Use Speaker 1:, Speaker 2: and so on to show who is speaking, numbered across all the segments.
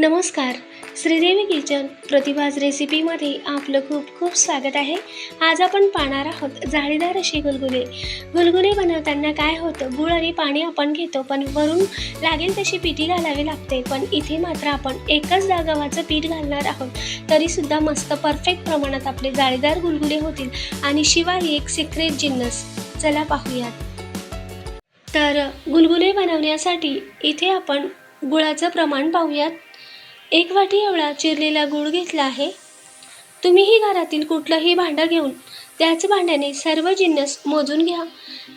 Speaker 1: नमस्कार. श्रीदेवी किचन प्रतिभाज रेसिपीमध्ये आपलं खूप खूप स्वागत आहे. आज आपण पाहणार आहोत जाळीदार अशी गुलगुले. गुलगुले बनवताना काय होतं? गुळ आणि पाणी आपण घेतो पण वरून लागेल तशी पिठी घालावी लागते. पण इथे मात्र आपण एकच गव्हाचं पीठ घालणार आहोत. तरीसुद्धा मस्त परफेक्ट प्रमाणात आपले जाळीदार गुलगुले होतील. आणि शिवाय एक सिक्रेट जिन्नस चला पाहूयात. तर गुलगुले बनवण्यासाठी इथे आपण गुळाचं प्रमाण पाहूयात. एक वाटी एवढा चिरलेला गूळ घेतला आहे. तुम्हीही घरातील कुठलंही भांडं घेऊन त्याच भांड्याने सर्व जिन्नस मोजून घ्या.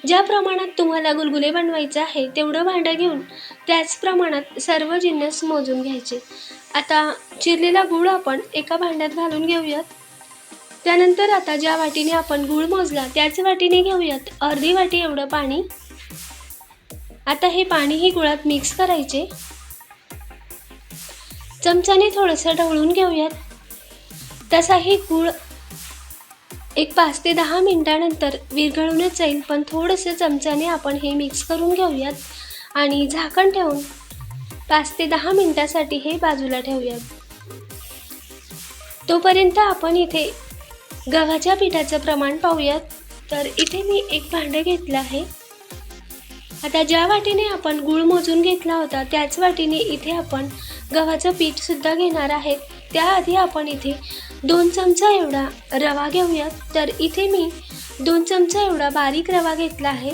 Speaker 1: ज्या प्रमाणात तुम्हाला गुलगुले बनवायचं आहे तेवढं भांडं घेऊन त्याच प्रमाणात सर्व जिन्नस मोजून घ्यायचे. आता चिरलेला गूळ आपण एका भांड्यात घालून घेऊयात. त्यानंतर आता ज्या वाटीने आपण गूळ मोजला त्याच वाटीने घेऊयात अर्धी वाटी एवढं पाणी. आता हे पाणीही गुळात मिक्स करायचे. चमच्याने थोडंसं ढवळून घेऊयात. तसाही गूळ एक पाच ते दहा मिनिटानंतर विरघळूनच जाईल पण थोडंसं चमच्याने आपण हे मिक्स करून घेऊयात आणि झाकण ठेवून पाच ते दहा मिनिटासाठी हे बाजूला ठेवूयात. तोपर्यंत आपण इथे गव्हाच्या पिठाचं प्रमाण पाहूयात. तर इथे मी एक भांडं घेतलं आहे. आता ज्या वाटीने आपण गूळ मोजून घेतला होता त्याच वाटीने इथे आपण गव्हाचं पीठसुद्धा घेणार आहे. त्याआधी आपण इथे दोन चमचा एवढा रवा घेऊयात. तर इथे मी दोन चमचा एवढा बारीक रवा घेतला आहे.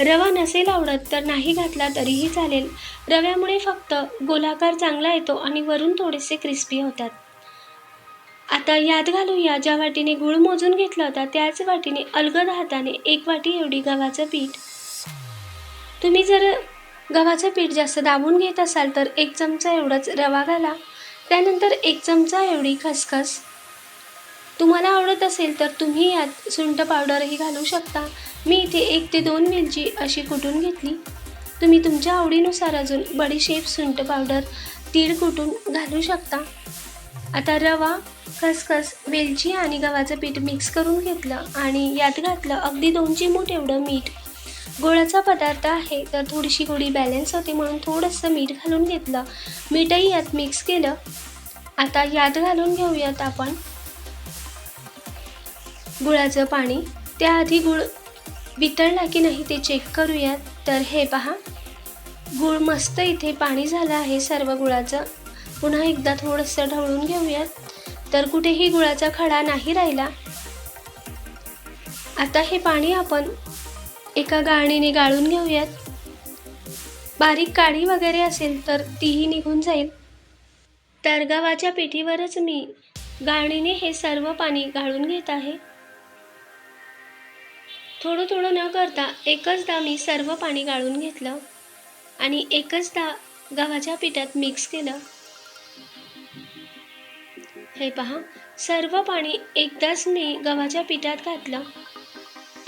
Speaker 1: रवा नसेल आवडत तर नाही घातला तरीही चालेल. रव्यामुळे फक्त गोलाकार चांगला येतो आणि वरून थोडेसे क्रिस्पी होतात. आता यात घालूया ज्या वाटीने गूळ मोजून घेतला होता त्याच वाटीने अलगद हाताने एक वाटी एवढी गव्हाचं पीठ. तुम्ही जर गव्हाचं पीठ जास्त दाबून घेत असाल तर एक चमचा एवढाच रवा घाला. त्यानंतर एक चमचा एवढी खसखस. तुम्हाला आवडत असेल तर तुम्ही यात सुंठ पावडरही घालू शकता. मी इथे एक ते दोन मिरची अशी कुटून घेतली. तुम्ही तुमच्या आवडीनुसार अजून बडीशेप सुंठ पावडर तीळ कुटून घालू शकता. आता रवा खसखस वेलची आणि गव्हाचं पीठ मिक्स करून घेतलं आणि यात घातलं अगदी दोन चिमूट एवढं मीठ. गुळाचा पदार्थ आहे. तर थोडीशी गुळी बॅलन्स होते म्हणून थोडंसं मीठ घालून घेतलं. मीठही यात मिक्स केलं. आता यात घालून घेऊयात आपण गुळाचं पाणी. त्याआधी गुळ वितळला की नाही ते चेक करूयात. तर हे पहा. गुळ मस्त इथे पाणी झालं आहे सर्व गुळाचं. पुन्हा एकदा थोडंसं ढवळून घेऊयात. तर कुठेही गुळाचा खडा नाही राहिला. आता हे पाणी आपण एका गाळणीने गाळून घेऊयात. बारीक काळी वगैरे असेल तर तीही निघून जाईल. तर गव्हाच्या पिठीवरच मी गाळणीने हे सर्व पाणी गाळून घेत आहे. थोडं थोडं न करता एकचदा मी सर्व पाणी गाळून घेतलं आणि एकचदा गव्हाच्या पिठात मिक्स केलं. हे पहा सर्व पाणी एकदाच मी गव्हाच्या पिठात घातलं.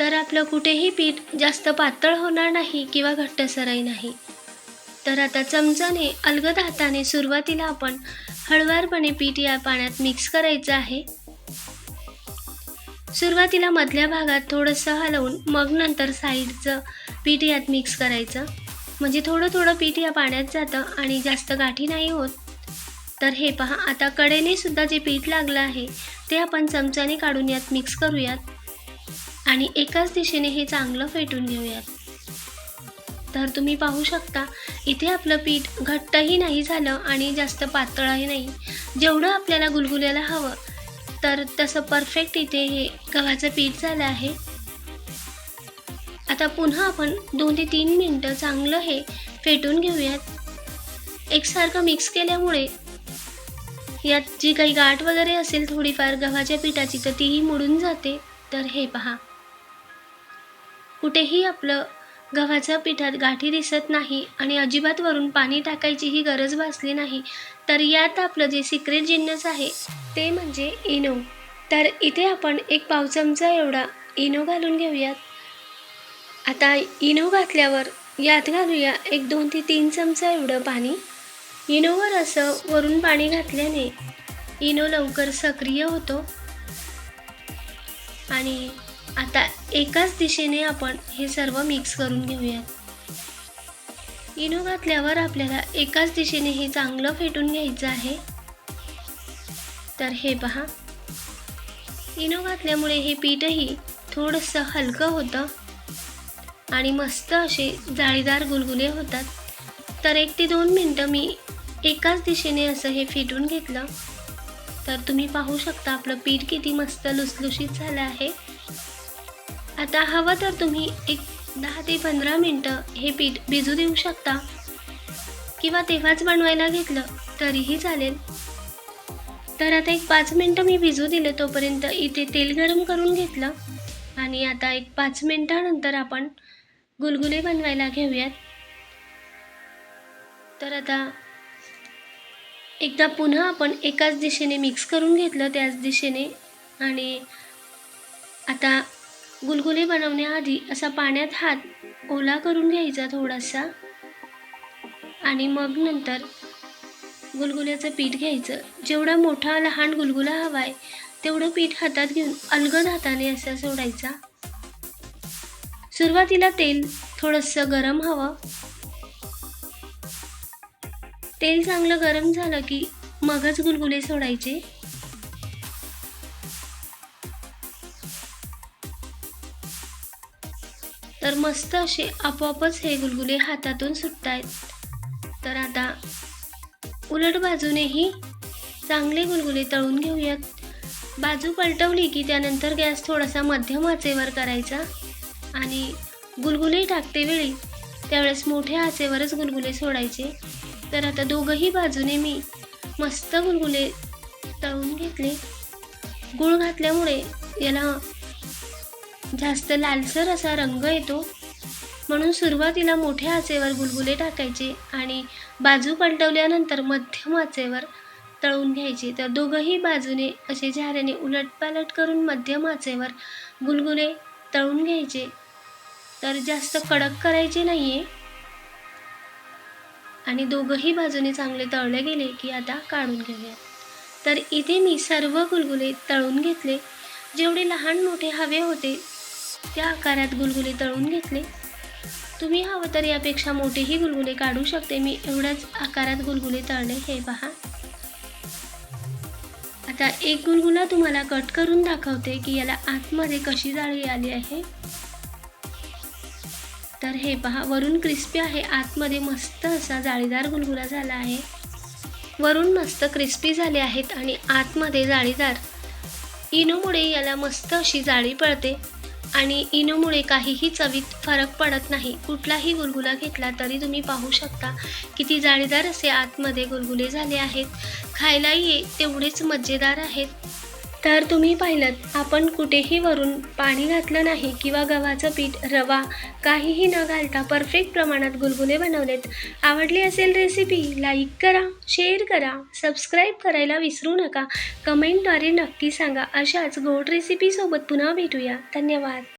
Speaker 1: तर आपलं कुठेही पीठ जास्त पातळ होणार नाही किंवा घट्टसरही नाही. तर आता चमचाने अलगद हाताने सुरुवातीला आपण हळवारपणे पीठ या पाण्यात मिक्स करायचं आहे. सुरुवातीला मधल्या भागात थोडंसं हलवून मग नंतर साईडचं पीठ यात मिक्स करायचं. म्हणजे थोडं थोडं पीठ या पाण्यात जातं आणि जास्त गाठी नाही होत. तर हे पहा आता कडेने सुद्धा जे पीठ लागलं आहे ते आपण चमच्याने काढून यात मिक्स करूयात. आणि एकाच दिशेने हे चांगलं फेटून घेऊयात. तर तुम्ही पाहू शकता इथे आपलं पीठ घट्टही नाही झालं आणि जास्त पातळही नाही. जेवढं आपल्याला गुलगुल्याला हवं तर तसं परफेक्ट इथे हे गव्हाचं पीठ झालं आहे. आता पुन्हा आपण दोन ते तीन मिनटं चांगलं हे फेटून घेऊयात. एकसारखं मिक्स केल्यामुळे यात जी काही गाठ वगैरे असेल थोडीफार गव्हाच्या पिठाची तर तीही मुडून जाते. तर हे पहा. कुठेही आपलं गव्हाच्या पिठात गाठी दिसत नाही आणि अजिबात वरून पाणी टाकायचीही गरज भासली नाही तर यात आपलं जे सिक्रेट जिन्नस आहे ते म्हणजे इनो. तर इथे आपण एक पाव चमचा एवढा इनो घालून घेऊयात. आता इनो घातल्यावर यात घालूया एक दोन ते तीन चमचा एवढं पाणी. इनोवर असं वरून पाणी घातल्याने इनो लवकर सक्रिय होतो. आणि आता एकाच दिशेने आपण हे सर्व मिक्स करून घेऊयात. इनो घातल्यावर आपल्याला एकाच दिशेने हे चांगलं फेटून घ्यायचं आहे. तर हे पहा. इनो घातल्यामुळे हे पीठही थोडंसं हलकं होतं आणि मस्त असे जाळीदार गुलगुले होतात. तर एक ते दोन मिनटं मी एकाच दिशेने असं हे फेटून घेतलं. तर तुम्ही पाहू शकता आपलं पीठ किती मस्त लुसलुशीत झालं आहे. आता हवं तर तुम्ही एक दहा ते पंधरा मिनटं हे पीठ भिजू देऊ शकता. किंवा तेव्हाच बनवायला घेतलं तरीही चालेल. तर आता एक पाच मिनटं मी भिजू दिले तोपर्यंत इथे तेल गरम करून घेतलं. आणि आता एक पाच मिनटानंतर आपण गुलगुले बनवायला घेऊयात. तर आता एकदा पुन्हा आपण एकाच दिशेने मिक्स करून घेतलं त्याच दिशेने. आणि आता गुलगुले बनवण्याआधी असा पाण्यात हात ओला करून घ्यायचा थोडासा आणि मग नंतर गुलगुल्याचं पीठ घ्यायचं. जेवढा मोठा लहान गुलगुला हवा आहे तेवढं पीठ हातात घेऊन अलगद हाताने असं सोडायचा. सुरुवातीला तेल थोडंसं गरम हवं. तेल चांगलं गरम झालं की मगच गुलगुले सोडायचे. तर मस्त असे आपोआपच हे गुलगुले हातातून सुटत आहेत तर आता उलट बाजूनेही चांगले गुलगुले तळून घेऊयात. बाजू पलटवली की त्यानंतर गॅस थोडासा मध्यम आचेवर करायचा आणि गुलगुले टाकते वेळी त्यावेळेस मोठ्या आचेवरच गुलगुले सोडायचे. तर आता दोघंही बाजूने मी मस्त गुलगुले तळून घेतले. गूळ घातल्यामुळे याला जास्त लालसर असा रंग येतो. म्हणून सुरुवातीला मोठ्या आचेवर गुलगुले टाकायचे आणि बाजू पलटवल्यानंतर मध्यम आचेवर तळून घ्यायचे. तर दोघंही बाजूने असे झाऱ्याने उलटपालट करून मध्यम आचेवर गुलगुले तळून घ्यायचे. तर जास्त कडक करायचे नाही आहे आणि दोघंही बाजूने चांगले तळले गेले की आता काढून घेऊया. तर इथे मी सर्व गुलगुले तळून घेतले. जेवढे लहान मोठे हवे होते त्या आकारात गुलगुले तळून घेतले. तुम्ही हवं तर यापेक्षा मोठेही गुलगुले काढू शकते. मी एवढ्याच आकारात गुलगुले तळले. हे पहा. आता एक गुलगुला तुम्हाला कट करून दाखवते की याला आतमध्ये कशी जाळी आली आहे. तर हे पहा. वरून क्रिस्पी आहे. आतमध्ये मस्त असा जाळीदार गुलगुला झाला आहे. वरून मस्त क्रिस्पी झाले आहेत आणि आतमध्ये जाळीदार. इनोमुळे याला मस्त अशी जाळी पडते आणि इनोमुळे काहीही चवीत फरक पडत नाही. कुठलाही गुलगुला घेतला तरी तुम्ही पाहू शकता किती जाळीदार असे आतमध्ये गुलगुले झाले आहेत. खायलाही तेवढेच मजेदार आहेत. तर तुम्ही पाहिलं आपण कुठेही वरून पाणी घातलं नाही किंवा गव्हाचं पीठ रवा काहीही न घालता परफेक्ट प्रमाणात गुलगुले बनवलेत. आवडली असेल रेसिपी लाईक करा शेअर करा सबस्क्राईब करायला विसरू नका. कमेंटद्वारे नक्की सांगा. अशाच गोड रेसिपीसोबत पुन्हा भेटूया. धन्यवाद.